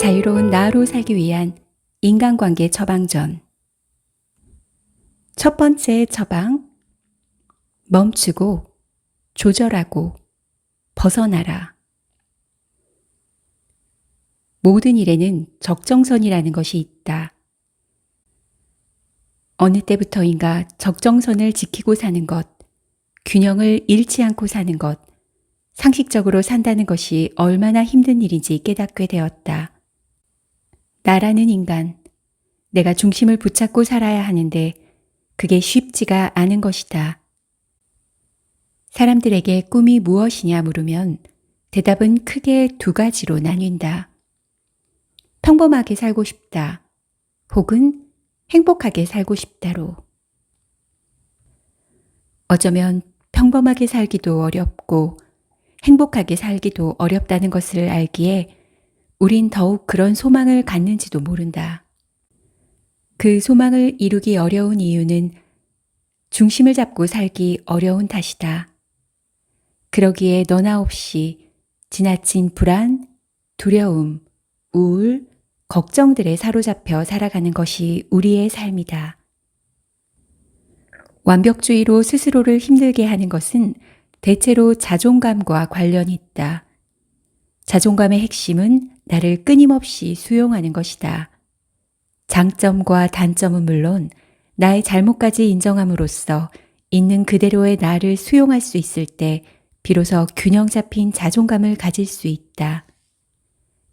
자유로운 나로 살기 위한 인간관계 처방전. 첫 번째 처방. 멈추고, 조절하고, 벗어나라. 모든 일에는 적정선이라는 것이 있다. 어느 때부터인가 적정선을 지키고 사는 것, 균형을 잃지 않고 사는 것, 상식적으로 산다는 것이 얼마나 힘든 일인지 깨닫게 되었다. 나라는 인간, 내가 중심을 붙잡고 살아야 하는데 그게 쉽지가 않은 것이다. 사람들에게 꿈이 무엇이냐 물으면 대답은 크게 두 가지로 나뉜다. 평범하게 살고 싶다. 혹은 행복하게 살고 싶다로. 어쩌면 평범하게 살기도 어렵고 행복하게 살기도 어렵다는 것을 알기에 우린 더욱 그런 소망을 갖는지도 모른다. 그 소망을 이루기 어려운 이유는 중심을 잡고 살기 어려운 탓이다. 그러기에 너나 없이 지나친 불안, 두려움, 우울, 걱정들에 사로잡혀 살아가는 것이 우리의 삶이다. 완벽주의로 스스로를 힘들게 하는 것은 대체로 자존감과 관련이 있다. 자존감의 핵심은 나를 끊임없이 수용하는 것이다. 장점과 단점은 물론 나의 잘못까지 인정함으로써 있는 그대로의 나를 수용할 수 있을 때 비로소 균형 잡힌 자존감을 가질 수 있다.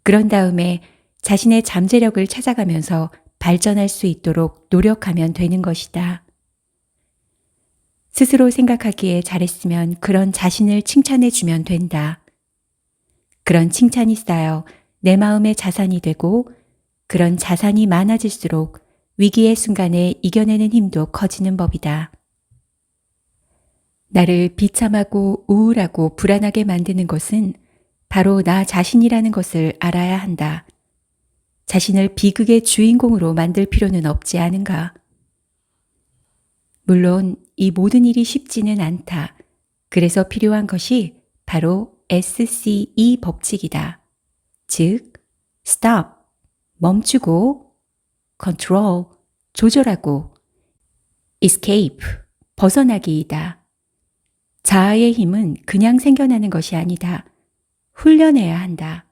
그런 다음에 자신의 잠재력을 찾아가면서 발전할 수 있도록 노력하면 되는 것이다. 스스로 생각하기에 잘했으면 그런 자신을 칭찬해 주면 된다. 그런 칭찬이 쌓여 내 마음의 자산이 되고 그런 자산이 많아질수록 위기의 순간에 이겨내는 힘도 커지는 법이다. 나를 비참하고 우울하고 불안하게 만드는 것은 바로 나 자신이라는 것을 알아야 한다. 자신을 비극의 주인공으로 만들 필요는 없지 않은가? 물론 이 모든 일이 쉽지는 않다. 그래서 필요한 것이 바로 SCE 법칙이다. 즉, stop, 멈추고, control, 조절하고, escape, 벗어나기이다. 자아의 힘은 그냥 생겨나는 것이 아니다. 훈련해야 한다.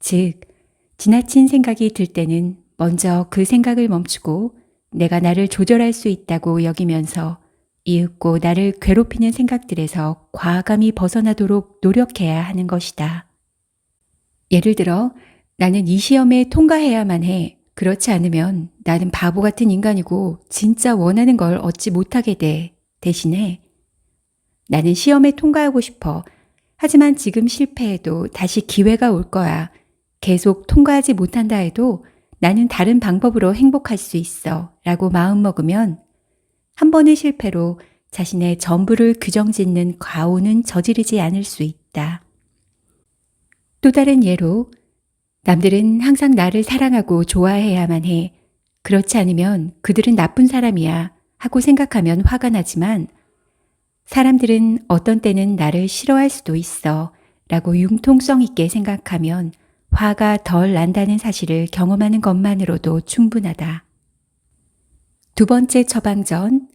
즉, 지나친 생각이 들 때는 먼저 그 생각을 멈추고 내가 나를 조절할 수 있다고 여기면서 이윽고 나를 괴롭히는 생각들에서 과감히 벗어나도록 노력해야 하는 것이다. 예를 들어, 나는 이 시험에 통과해야만 해. 그렇지 않으면 나는 바보 같은 인간이고 진짜 원하는 걸 얻지 못하게 돼. 대신에 나는 시험에 통과하고 싶어. 하지만 지금 실패해도 다시 기회가 올 거야. 계속 통과하지 못한다 해도 나는 다른 방법으로 행복할 수 있어. 라고 마음먹으면 한 번의 실패로 자신의 전부를 규정짓는 과오는 저지르지 않을 수 있다. 또 다른 예로 남들은 항상 나를 사랑하고 좋아해야만 해. 그렇지 않으면 그들은 나쁜 사람이야 하고 생각하면 화가 나지만 사람들은 어떤 때는 나를 싫어할 수도 있어 라고 융통성 있게 생각하면 화가 덜 난다는 사실을 경험하는 것만으로도 충분하다. 두 번째 처방전.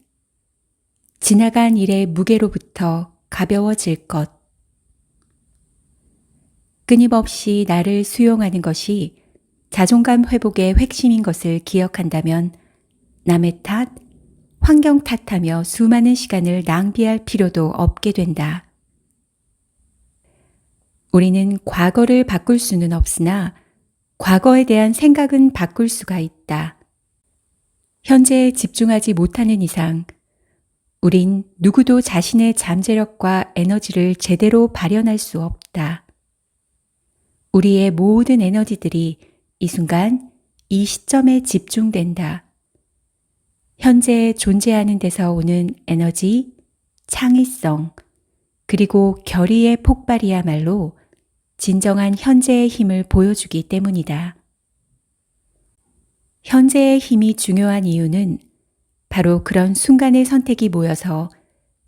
지나간 일의 무게로부터 가벼워질 것. 끊임없이 나를 수용하는 것이 자존감 회복의 핵심인 것을 기억한다면 남의 탓, 환경 탓하며 수많은 시간을 낭비할 필요도 없게 된다. 우리는 과거를 바꿀 수는 없으나 과거에 대한 생각은 바꿀 수가 있다. 현재에 집중하지 못하는 이상 우린 누구도 자신의 잠재력과 에너지를 제대로 발현할 수 없다. 우리의 모든 에너지들이 이 순간 이 시점에 집중된다. 현재에 존재하는 데서 오는 에너지, 창의성, 그리고 결의의 폭발이야말로 진정한 현재의 힘을 보여주기 때문이다. 현재의 힘이 중요한 이유는 바로 그런 순간의 선택이 모여서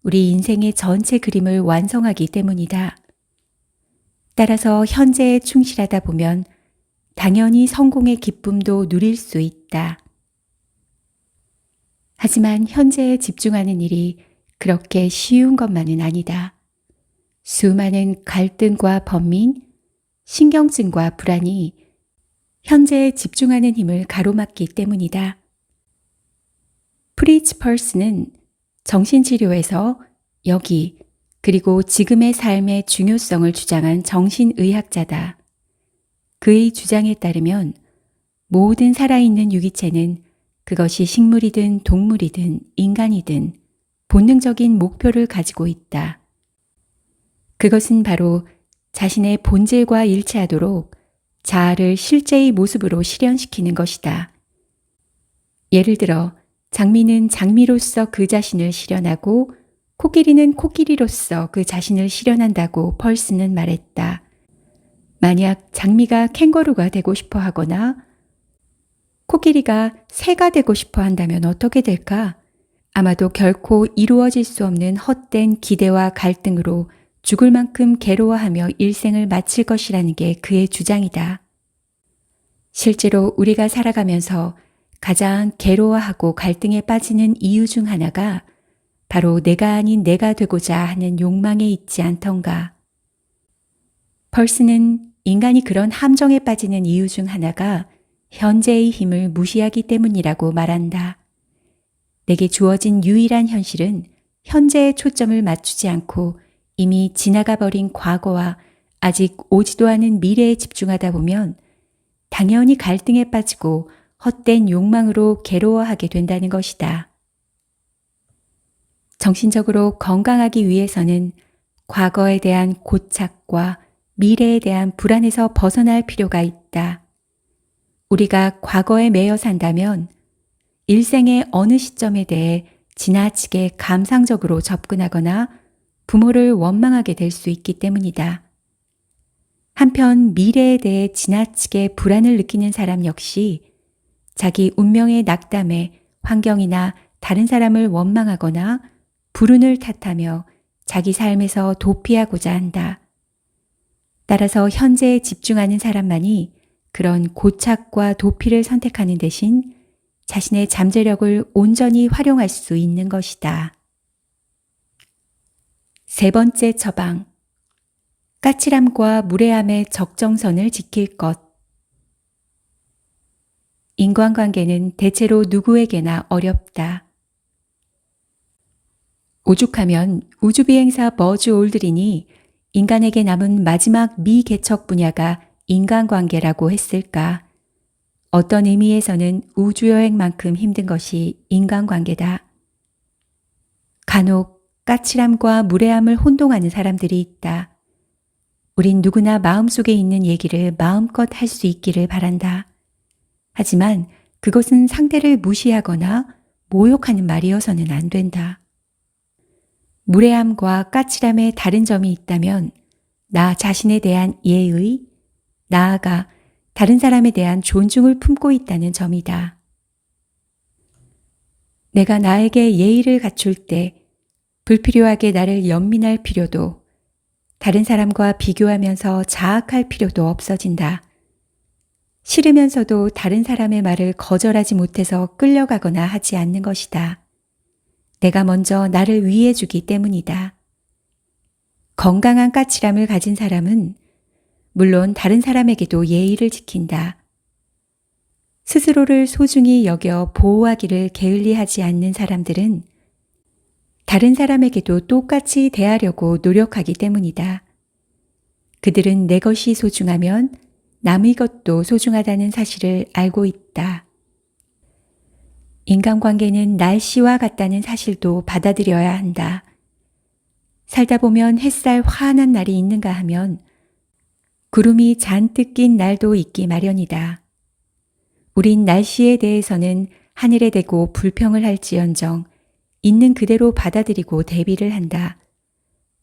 우리 인생의 전체 그림을 완성하기 때문이다. 따라서 현재에 충실하다 보면 당연히 성공의 기쁨도 누릴 수 있다. 하지만 현재에 집중하는 일이 그렇게 쉬운 것만은 아니다. 수많은 갈등과 번민, 신경증과 불안이 현재에 집중하는 힘을 가로막기 때문이다. 프리츠 펄스는 정신치료에서 여기 그리고 지금의 삶의 중요성을 주장한 정신의학자다. 그의 주장에 따르면 모든 살아있는 유기체는 그것이 식물이든 동물이든 인간이든 본능적인 목표를 가지고 있다. 그것은 바로 자신의 본질과 일치하도록 자아를 실제의 모습으로 실현시키는 것이다. 예를 들어 장미는 장미로서 그 자신을 실현하고 코끼리는 코끼리로서 그 자신을 실현한다고 펄스는 말했다. 만약 장미가 캥거루가 되고 싶어 하거나 코끼리가 새가 되고 싶어 한다면 어떻게 될까? 아마도 결코 이루어질 수 없는 헛된 기대와 갈등으로 죽을 만큼 괴로워하며 일생을 마칠 것이라는 게 그의 주장이다. 실제로 우리가 살아가면서 가장 괴로워하고 갈등에 빠지는 이유 중 하나가 바로 내가 아닌 내가 되고자 하는 욕망에 있지 않던가. 펄스는 인간이 그런 함정에 빠지는 이유 중 하나가 현재의 힘을 무시하기 때문이라고 말한다. 내게 주어진 유일한 현실은 현재에 초점을 맞추지 않고 이미 지나가 버린 과거와 아직 오지도 않은 미래에 집중하다 보면 당연히 갈등에 빠지고 헛된 욕망으로 괴로워하게 된다는 것이다. 정신적으로 건강하기 위해서는 과거에 대한 고착과 미래에 대한 불안에서 벗어날 필요가 있다. 우리가 과거에 매여 산다면 일생의 어느 시점에 대해 지나치게 감상적으로 접근하거나 부모를 원망하게 될 수 있기 때문이다. 한편 미래에 대해 지나치게 불안을 느끼는 사람 역시 자기 운명의 낙담에 환경이나 다른 사람을 원망하거나 불운을 탓하며 자기 삶에서 도피하고자 한다. 따라서 현재에 집중하는 사람만이 그런 고착과 도피를 선택하는 대신 자신의 잠재력을 온전히 활용할 수 있는 것이다. 세 번째 처방. 까칠함과 무례함의 적정선을 지킬 것. 인간관계는 대체로 누구에게나 어렵다. 오죽하면 우주비행사 버즈 올드린이 인간에게 남은 마지막 미개척 분야가 인간관계라고 했을까? 어떤 의미에서는 우주여행만큼 힘든 것이 인간관계다. 간혹 까칠함과 무례함을 혼동하는 사람들이 있다. 우린 누구나 마음속에 있는 얘기를 마음껏 할 수 있기를 바란다. 하지만 그것은 상대를 무시하거나 모욕하는 말이어서는 안 된다. 무례함과 까칠함의 다른 점이 있다면 나 자신에 대한 예의, 나아가 다른 사람에 대한 존중을 품고 있다는 점이다. 내가 나에게 예의를 갖출 때 불필요하게 나를 연민할 필요도 다른 사람과 비교하면서 자학할 필요도 없어진다. 싫으면서도 다른 사람의 말을 거절하지 못해서 끌려가거나 하지 않는 것이다. 내가 먼저 나를 위해 주기 때문이다. 건강한 까칠함을 가진 사람은 물론 다른 사람에게도 예의를 지킨다. 스스로를 소중히 여겨 보호하기를 게을리하지 않는 사람들은 다른 사람에게도 똑같이 대하려고 노력하기 때문이다. 그들은 내 것이 소중하면 남의 것도 소중하다는 사실을 알고 있다. 인간관계는 날씨와 같다는 사실도 받아들여야 한다. 살다 보면 햇살 환한 날이 있는가 하면 구름이 잔뜩 낀 날도 있기 마련이다. 우린 날씨에 대해서는 하늘에 대고 불평을 할지언정 있는 그대로 받아들이고 대비를 한다.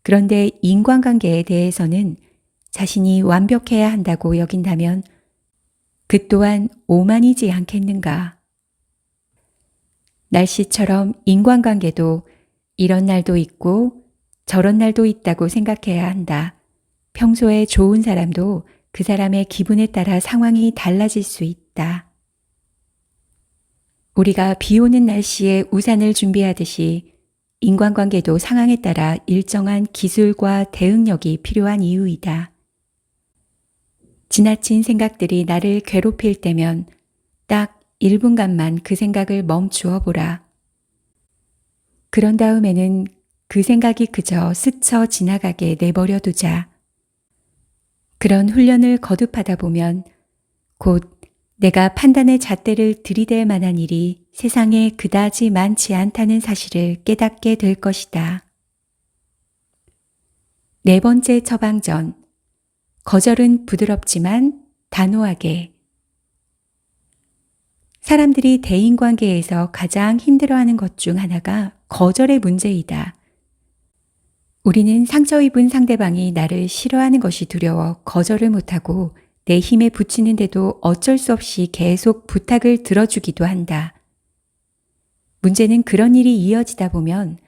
그런데 인간관계에 대해서는 자신이 완벽해야 한다고 여긴다면 그 또한 오만이지 않겠는가. 날씨처럼 인간관계도 이런 날도 있고 저런 날도 있다고 생각해야 한다. 평소에 좋은 사람도 그 사람의 기분에 따라 상황이 달라질 수 있다. 우리가 비 오는 날씨에 우산을 준비하듯이 인간관계도 상황에 따라 일정한 기술과 대응력이 필요한 이유이다. 지나친 생각들이 나를 괴롭힐 때면 딱 1분간만 그 생각을 멈추어 보라. 그런 다음에는 그 생각이 그저 스쳐 지나가게 내버려 두자. 그런 훈련을 거듭하다 보면 곧 내가 판단의 잣대를 들이댈 만한 일이 세상에 그다지 많지 않다는 사실을 깨닫게 될 것이다. 네 번째 처방전. 거절은 부드럽지만 단호하게. 사람들이 대인관계에서 가장 힘들어하는 것 중 하나가 거절의 문제이다. 우리는 상처 입은 상대방이 나를 싫어하는 것이 두려워 거절을 못하고 내 힘에 붙이는데도 어쩔 수 없이 계속 부탁을 들어주기도 한다. 문제는 그런 일이 이어지다 보면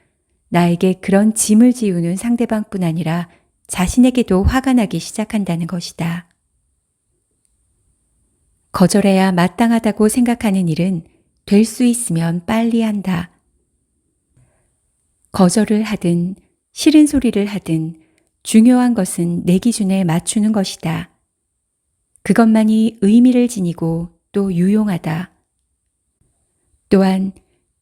나에게 그런 짐을 지우는 상대방뿐 아니라 자신에게도 화가 나기 시작한다는 것이다. 거절해야 마땅하다고 생각하는 일은 될 수 있으면 빨리 한다. 거절을 하든 싫은 소리를 하든 중요한 것은 내 기준에 맞추는 것이다. 그것만이 의미를 지니고 또 유용하다. 또한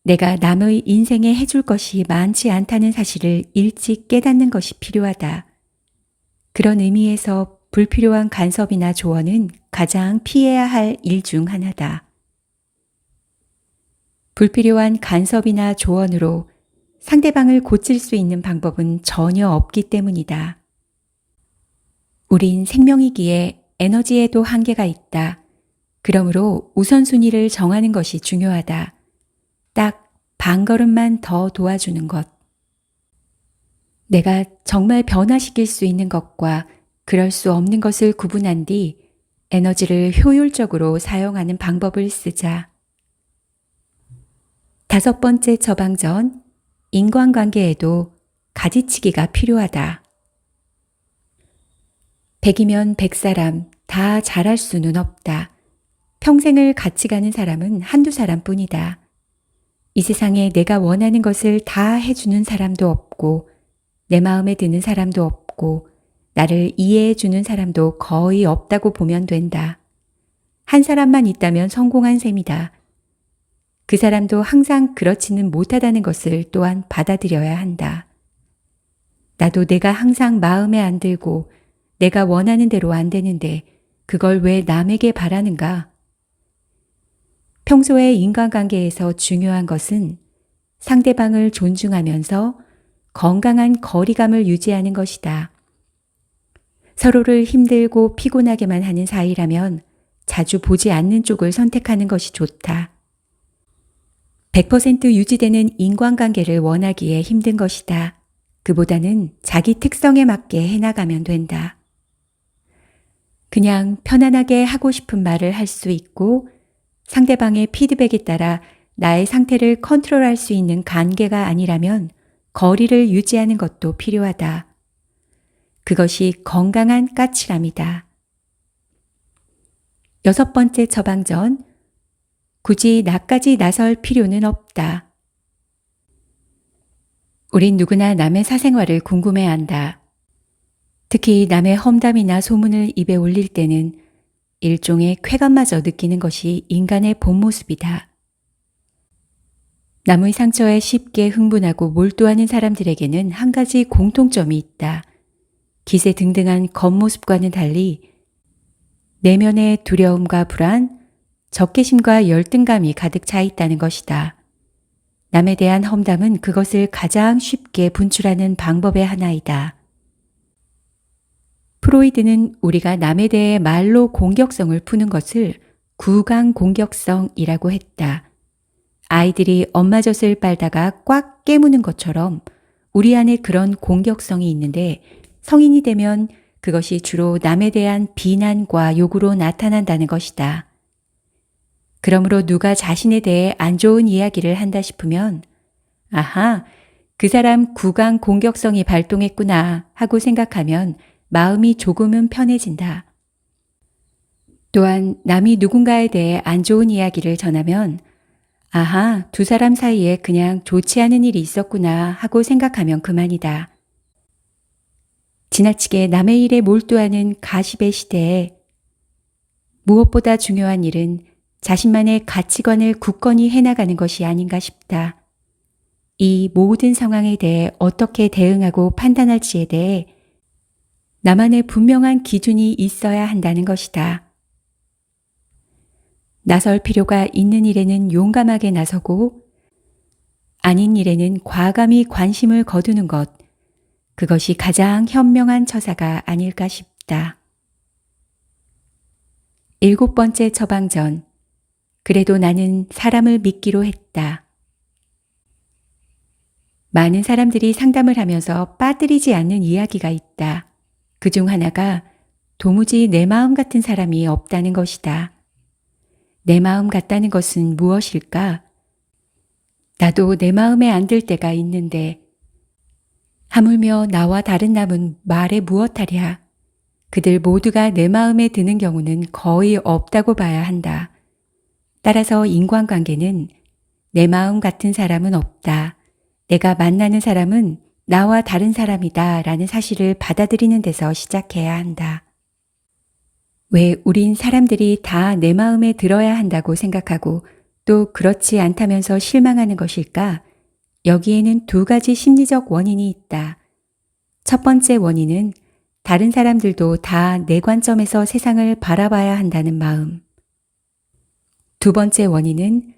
내가 남의 인생에 해줄 것이 많지 않다는 사실을 일찍 깨닫는 것이 필요하다. 그런 의미에서 불필요한 간섭이나 조언은 가장 피해야 할 일 중 하나다. 불필요한 간섭이나 조언으로 상대방을 고칠 수 있는 방법은 전혀 없기 때문이다. 우린 생명이기에 에너지에도 한계가 있다. 그러므로 우선순위를 정하는 것이 중요하다. 딱 반걸음만 더 도와주는 것. 내가 정말 변화시킬 수 있는 것과 그럴 수 없는 것을 구분한 뒤 에너지를 효율적으로 사용하는 방법을 쓰자. 다섯 번째 처방전, 인간관계에도 가지치기가 필요하다. 백이면 백 사람 다 잘할 수는 없다. 평생을 같이 가는 사람은 한두 사람 뿐이다. 이 세상에 내가 원하는 것을 다 해주는 사람도 없고, 내 마음에 드는 사람도 없고, 나를 이해해 주는 사람도 거의 없다고 보면 된다. 한 사람만 있다면 성공한 셈이다. 그 사람도 항상 그렇지는 못하다는 것을 또한 받아들여야 한다. 나도 내가 항상 마음에 안 들고 내가 원하는 대로 안 되는데 그걸 왜 남에게 바라는가? 평소에 인간관계에서 중요한 것은 상대방을 존중하면서 건강한 거리감을 유지하는 것이다. 서로를 힘들고 피곤하게만 하는 사이라면 자주 보지 않는 쪽을 선택하는 것이 좋다. 100% 유지되는 인간관계를 원하기에 힘든 것이다. 그보다는 자기 특성에 맞게 해나가면 된다. 그냥 편안하게 하고 싶은 말을 할 수 있고 상대방의 피드백에 따라 나의 상태를 컨트롤할 수 있는 관계가 아니라면 거리를 유지하는 것도 필요하다. 그것이 건강한 까칠함이다. 여섯 번째 처방전. 굳이 나까지 나설 필요는 없다. 우린 누구나 남의 사생활을 궁금해 한다. 특히 남의 험담이나 소문을 입에 올릴 때는 일종의 쾌감마저 느끼는 것이 인간의 본 모습이다. 남의 상처에 쉽게 흥분하고 몰두하는 사람들에게는 한 가지 공통점이 있다. 기세 등등한 겉모습과는 달리 내면의 두려움과 불안, 적개심과 열등감이 가득 차 있다는 것이다. 남에 대한 험담은 그것을 가장 쉽게 분출하는 방법의 하나이다. 프로이드는 우리가 남에 대해 말로 공격성을 푸는 것을 구강 공격성이라고 했다. 아이들이 엄마 젖을 빨다가 꽉 깨무는 것처럼 우리 안에 그런 공격성이 있는데 성인이 되면 그것이 주로 남에 대한 비난과 욕으로 나타난다는 것이다. 그러므로 누가 자신에 대해 안 좋은 이야기를 한다 싶으면, 아하, 그 사람 구강 공격성이 발동했구나 하고 생각하면 마음이 조금은 편해진다. 또한 남이 누군가에 대해 안 좋은 이야기를 전하면 아하, 두 사람 사이에 그냥 좋지 않은 일이 있었구나 하고 생각하면 그만이다. 지나치게 남의 일에 몰두하는 가십의 시대에 무엇보다 중요한 일은 자신만의 가치관을 굳건히 해나가는 것이 아닌가 싶다. 이 모든 상황에 대해 어떻게 대응하고 판단할지에 대해 나만의 분명한 기준이 있어야 한다는 것이다. 나설 필요가 있는 일에는 용감하게 나서고 아닌 일에는 과감히 관심을 거두는 것, 그것이 가장 현명한 처사가 아닐까 싶다. 일곱 번째 처방전. 그래도 나는 사람을 믿기로 했다. 많은 사람들이 상담을 하면서 빠뜨리지 않는 이야기가 있다. 그 중 하나가 도무지 내 마음 같은 사람이 없다는 것이다. 내 마음 같다는 것은 무엇일까? 나도 내 마음에 안 들 때가 있는데, 하물며 나와 다른 남은 말에 무엇하랴. 그들 모두가 내 마음에 드는 경우는 거의 없다고 봐야 한다. 따라서 인간관계는 내 마음 같은 사람은 없다. 내가 만나는 사람은 나와 다른 사람이다 라는 사실을 받아들이는 데서 시작해야 한다. 왜 우린 사람들이 다 내 마음에 들어야 한다고 생각하고 또 그렇지 않다면서 실망하는 것일까? 여기에는 두 가지 심리적 원인이 있다. 첫 번째 원인은 다른 사람들도 다 내 관점에서 세상을 바라봐야 한다는 마음. 두 번째 원인은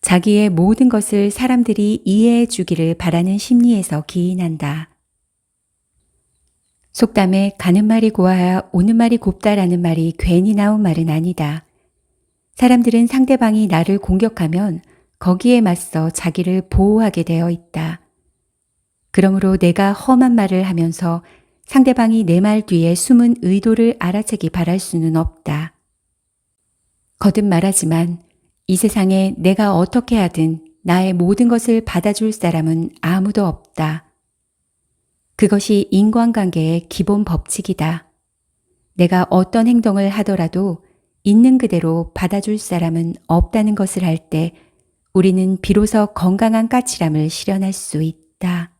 자기의 모든 것을 사람들이 이해해 주기를 바라는 심리에서 기인한다. 속담에 가는 말이 고와야 오는 말이 곱다라는 말이 괜히 나온 말은 아니다. 사람들은 상대방이 나를 공격하면 거기에 맞서 자기를 보호하게 되어 있다. 그러므로 내가 험한 말을 하면서 상대방이 내 말 뒤에 숨은 의도를 알아채기 바랄 수는 없다. 거듭 말하지만 이 세상에 내가 어떻게 하든 나의 모든 것을 받아줄 사람은 아무도 없다. 그것이 인간관계의 기본 법칙이다. 내가 어떤 행동을 하더라도 있는 그대로 받아줄 사람은 없다는 것을 할 때 우리는 비로소 건강한 까칠함을 실현할 수 있다.